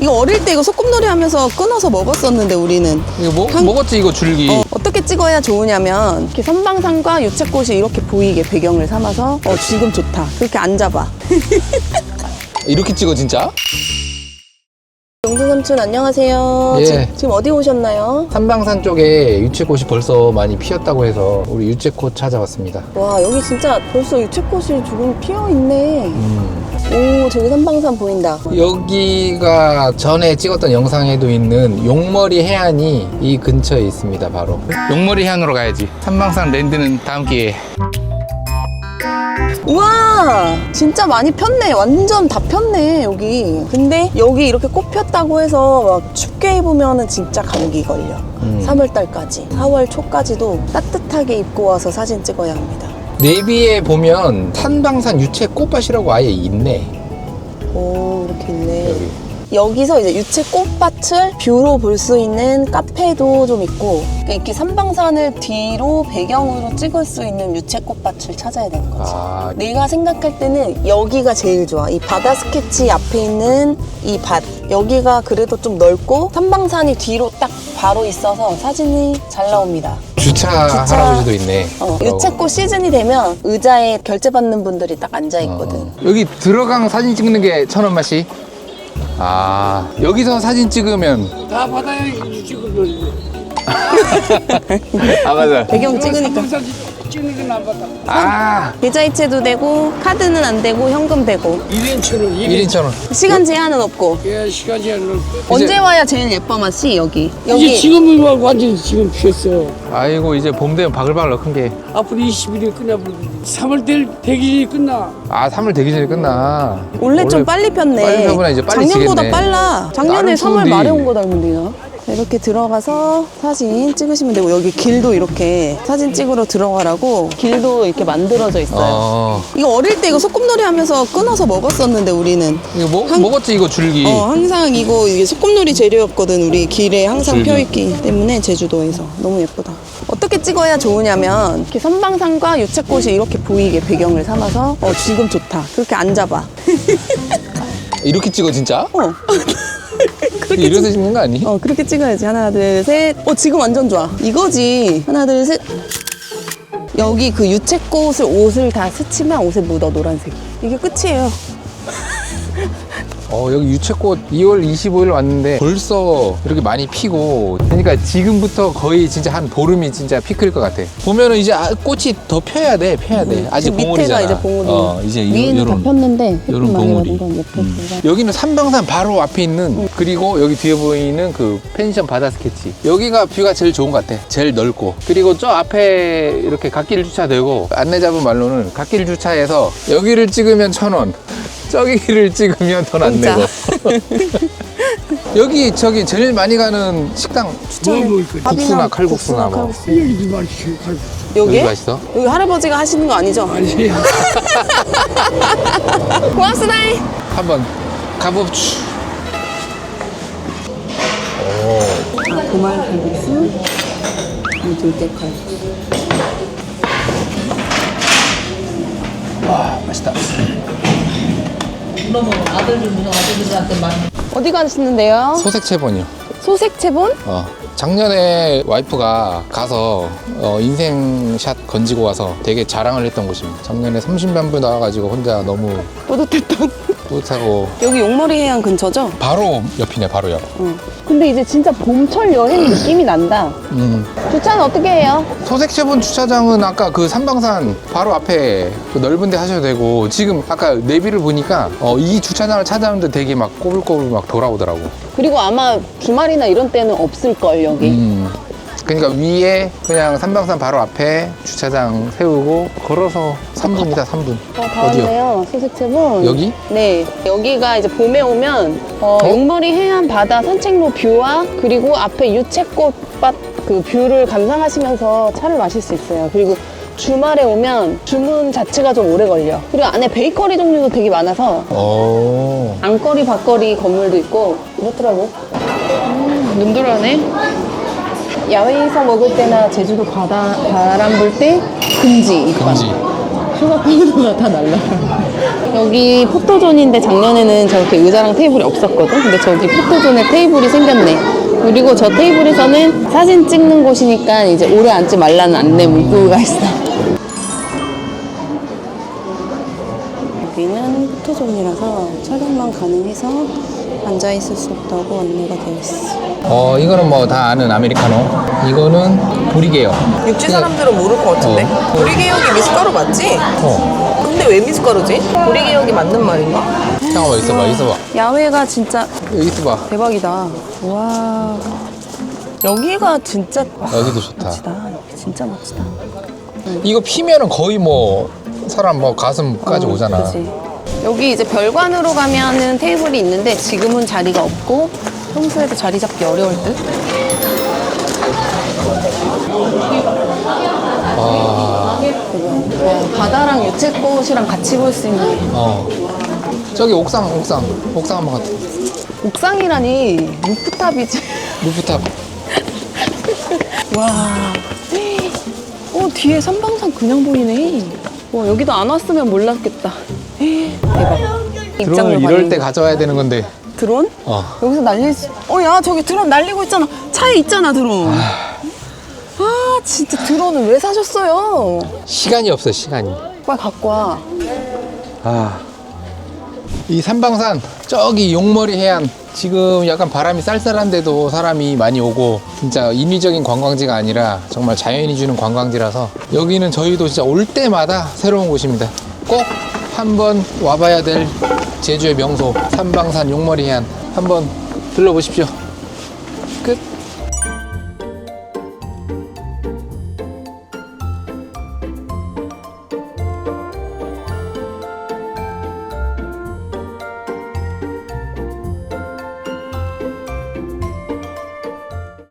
이거 어릴 때 이거 소꿉놀이 하면서 끊어서 먹었었는데 우리는 이거 뭐, 한- 먹었지 이거 줄기. 어, 어떻게 찍어야 좋으냐면 이렇게 선방산과 유채꽃이 이렇게 보이게 배경을 삼아서 어 지금 좋다 그렇게 앉아봐 이렇게 찍어 진짜? 영두 삼촌 안녕하세요 예. 지, 지금 어디 오셨나요? 삼방산 쪽에 유채꽃이 벌써 많이 피었다고 해서 우리 유채꽃 찾아왔습니다. 와 여기 진짜 벌써 유채꽃이 조금 피어있네 음. 오 저기 선방산 보인다. 여기가 전에 찍었던 영상에도 있는 용머리 해안이 이 근처에 있습니다 바로. 용머리 해안으로 가야지. 삼방산 랜드는 다음 기회에. 우와! 진짜 많이 폈네. 완전 다 폈네 여기. 근데 여기 이렇게 꽃 폈다고 해서 막 춥게 입으면은 진짜 감기 걸려. 음. 3월달까지. 4월 초까지도 따뜻하게 입고 와서 사진 찍어야 합니다 내비에 보면 산방산 유채 꽃밭이라고 아예 있네 오 이렇게 있네 여기 여기서 이제 유채 꽃밭을 뷰로 볼 수 있는 카페도 좀 있고 이렇게 삼방산을 뒤로 배경으로 찍을 수 있는 유채 꽃밭을 찾아야 되는 거지 아 내가 생각할 때는 여기가 제일 좋아. 이 바다 스케치 앞에 있는 이 밭. 여기가 그래도 좀 넓고 삼방산이 뒤로 딱 바로 있어서 사진이 잘 나옵니다. 주차, 주차. 할아버지도 있네 어, 유채꽃 시즌이 되면 의자에 결제받는 분들이 딱 앉아 있거든. 어. 여기 들어강 사진 찍는 게 천원 맛이 아 여기서 사진 찍으면 다 찍은 거지. 아 맞아 배경 찍으니까. 건안 받아. 아 계좌이체도 되고 카드는 안 되고 현금 되고 1인처럼 1인 천 원. 시간 제한은 없고 예, 안 나. 언제 와야 제일 예뻐 맛이 여기 이제 여기 지금은 와- 완전히 지금 피었어. 아이고 이제 봄 되면 바글바글 큰 게. 앞으로 20일이 끝나버리고 3월 될 대기일이 끝나. 아 3월 되기 전에 끝나. 원래 좀 빨리 폈네. 빨리 펴구나, 이제 빨리 작년보다 지겠네. 빨라. 작년에 나름 3월 추운데. 말에 온 거 닮은데요. 이렇게 들어가서 사진 찍으시면 되고 여기 길도 이렇게 사진 찍으러 들어가라고 길도 이렇게 만들어져 있어요. 어 이거 어릴 때 이거 소꿉놀이 하면서 끊어서 먹었었는데 우리는 이거 뭐 한- 먹었지 이거 줄기. 어 항상 이거 이게 소꿉놀이 재료였거든 우리 길에 항상 줄기. 펴있기 때문에 제주도에서 너무 예쁘다. 어떻게 찍어야 좋으냐면 이렇게 선방산과 유채꽃이 이렇게 보이게 배경을 삼아서 어 지금 좋다 그렇게 앉아봐. 이렇게 찍어 진짜? 어. 그렇게 이래서 찍는 거 아니? 어 그렇게 찍어야지. 하나 둘셋어 지금 완전 좋아. 이거지. 하나 둘셋. 여기 그 유채꽃을 옷을 다 스치면 옷에 묻어 노란색. 이게 끝이에요 어 여기 유채꽃 2월 25일 왔는데 벌써 이렇게 많이 피고 그러니까 지금부터 거의 진짜 한 보름이 진짜 피클 것 같아. 보면은 이제 아, 꽃이 더 펴야 돼, 펴야 돼. 아직 지금 봉우리잖아. 밑에가 이제 봉우리 어 이제 요- 위에는 요런. 다 폈는데 햇빛 요런 많이 봉우리. 받은 건 예쁘고 여기는 삼방산 바로 앞에 있는 그리고 여기 뒤에 보이는 그 펜션 바다 스케치 여기가 뷰가 제일 좋은 것 같아 제일 넓고 그리고 저 앞에 이렇게 갓길 주차되고 안내 잡은 말로는 갓길 주차해서 여기를 찍으면 천원 저기를 찍으면 돈 안 공짜. 내고 여기 저기 제일 많이 가는 식당 뭐 먹을 거지? 국수나 칼국수나 뭐. 칼국수. 여기 여기 맛있어? 여기 할아버지가 하시는 거 아니죠? 아니, 고맙습니다 한번 가봅시 고말 칼국수 들깨 칼국수 와 맛있다 어디 가시는데요? 소색채본이요 소색채본? 어, 작년에 와이프가 가서 어, 인생샷 건지고 와서 되게 자랑을 했던 곳입니다. 작년에 30만 부 나와가지고 혼자 너무 뿌듯했던 뿌듯하고 여기 용머리 해안 근처죠? 바로 옆이네 바로 옆. 응. 근데 이제 진짜 봄철 여행 느낌이 난다 음. 주차는 어떻게 해요? 소색채본 주차장은 아까 그 삼방산 바로 앞에 그 넓은 데 하셔도 되고 지금 아까 내비를 보니까 어, 이 주차장을 찾아오는데 되게 막 꼬불꼬불 막 돌아오더라고. 그리고 아마 주말이나 이런 때는 없을 걸 여기 음. 그러니까 위에 그냥 삼방산 바로 앞에 주차장 세우고 걸어서 3분이다 3분. 어, 다 왔네요 소색채본 여기? 네 여기가 이제 봄에 오면 어, 어? 용머리 해안 바다 산책로 뷰와 그리고 앞에 유채꽃밭 그 뷰를 감상하시면서 차를 마실 수 있어요 그리고 주말에 오면 주문 자체가 좀 오래 걸려 그리고 안에 베이커리 종류도 되게 많아서 오. 안거리 밖거리 건물도 있고 이렇더라고 음, 눈 돌아네 야외에서 먹을 때나 제주도 바다 바람 불 때 금지 입방 금지. 슈가 파우더가 다 날라. 여기 포토존인데 작년에는 저렇게 의자랑 테이블이 없었거든. 근데 저기 포토존에 테이블이 생겼네. 그리고 저 테이블에서는 사진 찍는 곳이니까 이제 오래 앉지 말라는 안내 문구가 있어. 여기는 포토존이라서 촬영만 가능해서 앉아 있을 수 없다고 안내가 되어 있어. 어 이거는 뭐 다 아는 아메리카노 이거는 보리개요 육지 사람들은 모를 것 같은데. 어. 보리개혁이 미숫가루 맞지? 어 근데 왜 미숫가루지? 보리개혁이 맞는 말인가? 잠깐만 있어봐 있어봐 야외가 진짜 여기 있어봐 대박이다. 와. 여기가 진짜 여기도 좋다 멋지다. 진짜 멋지다. 이거 피면은 거의 뭐 사람 뭐 가슴까지 어, 오잖아 그치. 여기 이제 별관으로 가면은 테이블이 있는데 지금은 자리가 없고 평소에도 자리 잡기 어려울 듯. 와, 와, 바다랑 유채꽃이랑 같이 볼 수 있는 어. 저기 옥상 옥상 옥상 한번 갔다 옥상이라니 루프탑이지. 루프탑 와. 어, 뒤에 삼방산 그냥 보이네. 와, 여기도 안 왔으면 몰랐겠다. 대박. 드론을 이럴 때 가져와야 되는 건데 드론? 어. 여기서 날릴 수. 어, 야, 저기 드론 날리고 있잖아. 차에 있잖아, 드론. 아, 진짜 드론을 왜 사셨어요? 시간이 없어 시간이 빨리 갖고 와. 아. 이 삼방산 저기 용머리 해안 지금 약간 바람이 쌀쌀한데도 사람이 많이 오고 진짜 인위적인 관광지가 아니라 정말 자연이 주는 관광지라서 여기는 저희도 진짜 올 때마다 새로운 곳입니다. 꼭 한번 와봐야 될 제주의 명소 삼방산 용머리 해안 한번 들러보십시오. 끝.